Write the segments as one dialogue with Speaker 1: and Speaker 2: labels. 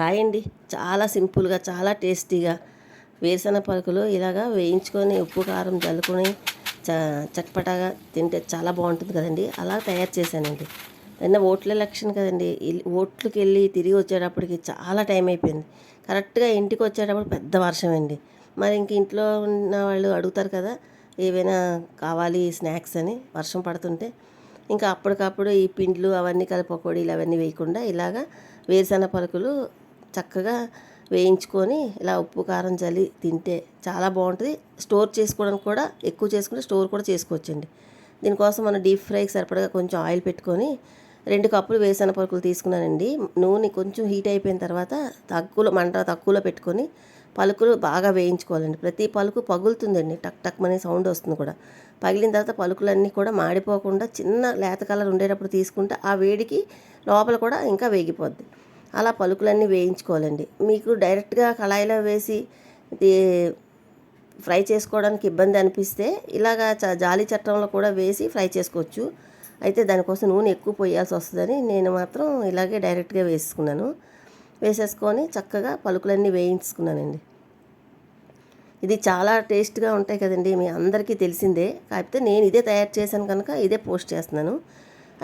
Speaker 1: Hi అండి చాలా సింపుల్గా చాలా టేస్టీగా. వేరుశనగ పలుకులు ఇలాగా వేయించుకొని ఉప్పు కారం చల్లుకొని చ చట్పటాగా తింటే చాలా బాగుంటుంది కదండి. అలా తయారు చేశానండి. నిన్న ఓట్ల ఎలక్షన్ కదండి. ఓట్లకి వెళ్ళి తిరిగి వచ్చేటప్పటికి చాలా టైం అయిపోయింది. కరెక్ట్గా ఇంటికి వచ్చేటప్పుడు పెద్ద వర్షం అండి. మరి ఇంక ఇంట్లో ఉన్న వాళ్ళు అడుగుతారు కదా ఏవైనా కావాలి స్నాక్స్ అని వర్షం పడుతుంటే. ఇంకా అప్పటికప్పుడు ఈ పిండ్లు అవన్నీ కలిపి అవన్నీ వేయకుండా ఇలాగా వేరుశనగ పలుకులు చక్కగా వేయించుకొని ఇలా ఉప్పు కారం చలి తింటే చాలా బాగుంటుంది. స్టోర్ చేసుకోవడానికి కూడా ఎక్కువ చేసుకుంటే స్టోర్ కూడా చేసుకోవచ్చండి. దీనికోసం మనం డీప్ ఫ్రైకి సరిపడగా కొంచెం ఆయిల్ పెట్టుకొని రెండు కప్పులు వేసిన పలుకులు తీసుకున్నానండి. నూనె కొంచెం హీట్ అయిపోయిన తర్వాత తక్కువలో మంట తక్కువలో పెట్టుకొని పలుకులు బాగా వేయించుకోవాలండి. ప్రతి పలుకు పగులుతుందండి. టక్ టక్ అనే సౌండ్ వస్తుంది కూడా. పగిలిన తర్వాత పలుకులన్నీ కూడా మాడిపోకుండా చిన్న లేత కలర్ ఉండేటప్పుడు తీసుకుంటే ఆ వేడికి లోపల కూడా ఇంకా వేగిపోద్ది. అలా పలుకులన్నీ వేయించుకోవాలండి. మీకు డైరెక్ట్గా కళాయిలో వేసి ఫ్రై చేసుకోవడానికి ఇబ్బంది అనిపిస్తే ఇలాగా జాలి చట్టంలో కూడా వేసి ఫ్రై చేసుకోవచ్చు. అయితే దానికోసం నూనె ఎక్కువ పోయాల్సి వస్తుందని నేను మాత్రం ఇలాగే డైరెక్ట్గా వేసుకున్నాను. వేసేసుకొని చక్కగా పలుకులన్నీ వేయించుకున్నానండి. ఇది చాలా టేస్ట్గా ఉంటాయి కదండి మీ అందరికీ తెలిసిందే. కాకపోతే నేను ఇదే తయారు చేశాను కనుక ఇదే పోస్ట్ చేస్తున్నాను.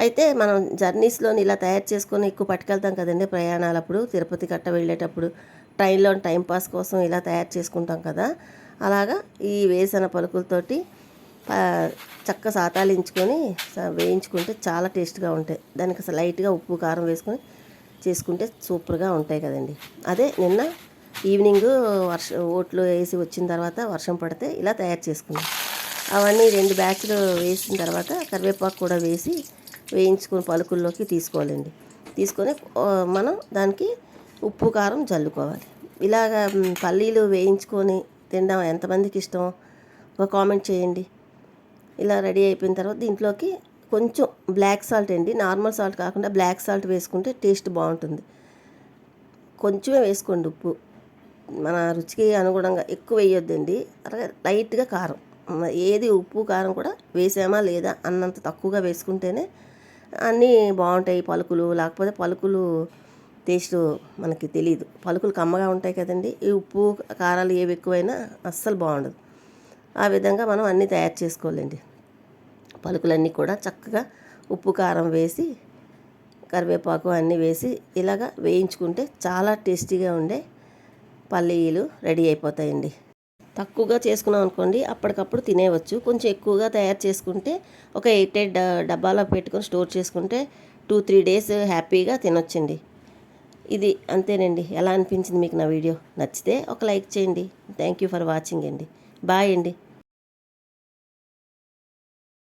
Speaker 1: అయితే మనం జర్నీస్లోని ఇలా తయారు చేసుకొని ఎక్కువ పట్టుకెళ్తాం కదండి ప్రయాణాలప్పుడు. తిరుపతి కట్ట వెళ్ళేటప్పుడు ట్రైన్లో టైం పాస్ కోసం ఇలా తయారు చేసుకుంటాం కదా. అలాగా ఈ వేసిన పలుకులతోటి చక్క సాతాలించుకొని వేయించుకుంటే చాలా టేస్ట్గా ఉంటాయి. దానికి అసలు లైట్గా ఉప్పు కారం వేసుకొని చేసుకుంటే సూపర్గా ఉంటాయి కదండి. అదే నిన్న ఈవినింగ్ వర్ష ఓట్లు వేసి వచ్చిన తర్వాత వర్షం పడితే ఇలా తయారు చేసుకున్నాం. అవన్నీ రెండు బ్యాచ్లు వేసిన తర్వాత కరివేపాకు కూడా వేసి వేయించుకొని పలుకుల్లోకి తీసుకోవాలండి. తీసుకొని మనం దానికి ఉప్పు కారం చల్లుకోవాలి. ఇలాగ పల్లీలు వేయించుకొని తినడం ఎంతమందికి ఇష్టం? ఒక కామెంట్ చేయండి. ఇలా రెడీ అయిపోయిన తర్వాత దీంట్లోకి కొంచెం బ్లాక్ సాల్ట్ అండి. నార్మల్ సాల్ట్ కాకుండా బ్లాక్ సాల్ట్ వేసుకుంటే టేస్ట్ బాగుంటుంది. కొంచెమే వేసుకోండి ఉప్పు. మన రుచికి అనుగుణంగా ఎక్కువ వేయొద్దండి. అలాగే లైట్గా కారం. ఏది ఉప్పు కారం కూడా వేసామా లేదా అన్నంత తక్కువగా వేసుకుంటేనే అన్నీ బాగుంటాయి పలుకులు లేకపోతే పలుకులు టేస్ట్ మనకి తెలియదు పలుకులు కమ్మగా ఉంటాయి కదండి. ఈ ఉప్పు కారాలు ఏవి ఎక్కువైనా అస్సలు బాగుండదు. ఆ విధంగా మనం అన్నీ తయారు చేసుకోవాలండి. పలుకులన్నీ కూడా చక్కగా ఉప్పు కారం వేసి కరివేపాకు అన్నీ వేసి ఇలాగా వేయించుకుంటే చాలా టేస్టీగా ఉండే పల్లీలు రెడీ అయిపోతాయండి. తక్కువగా చేసుకున్నాం అనుకోండి అప్పటికప్పుడు తినేవచ్చు కొంచెం ఎక్కువగా తయారు చేసుకుంటే ఒక ఎయిట్ ఎయిట్ డబ్బాలో పెట్టుకొని స్టోర్ చేసుకుంటే టూ త్రీ డేస్ హ్యాపీగా తినొచ్చండి. ఇది అంతేనండి. ఎలా అనిపించింది మీకు నా వీడియో? నచ్చితే ఒక లైక్ చేయండి. థ్యాంక్ యూ ఫర్ వాచింగ్ అండి. బాయ్ అండి.